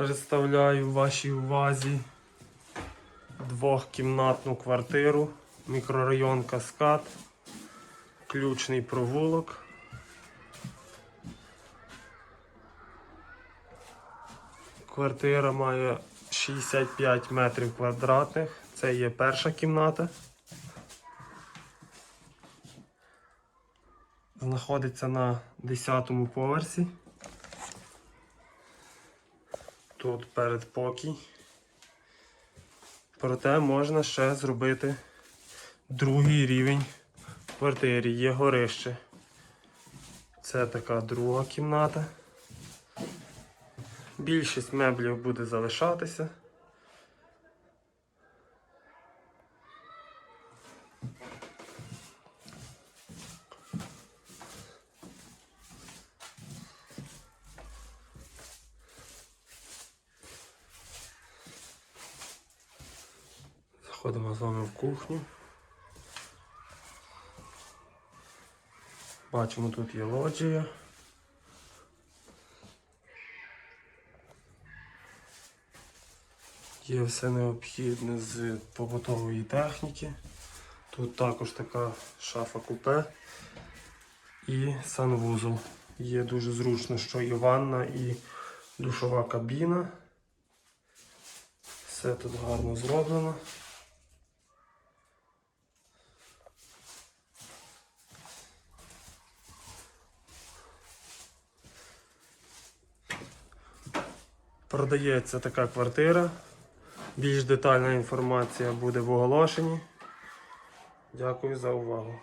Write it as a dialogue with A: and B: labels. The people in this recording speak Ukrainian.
A: Представляю вашій увазі двохкімнатну квартиру, мікрорайон Каскад, ключний провулок. Квартира має 65 метрів квадратних. Це є перша кімната. Знаходиться на 10 поверсі. Тут передпокій. Проте можна ще зробити другий рівень в квартирі. Є горище. Це така друга кімната. Більшість меблів буде залишатися. Заходимо з вами в кухню. Бачимо, тут є лоджія. Є все необхідне з побутової техніки. Тут також така шафа купе і санвузол. Є дуже зручно, що і ванна, і душова кабіна. Все тут гарно зроблено. Продається така квартира. Більш детальна інформація буде в оголошенні. Дякую за увагу.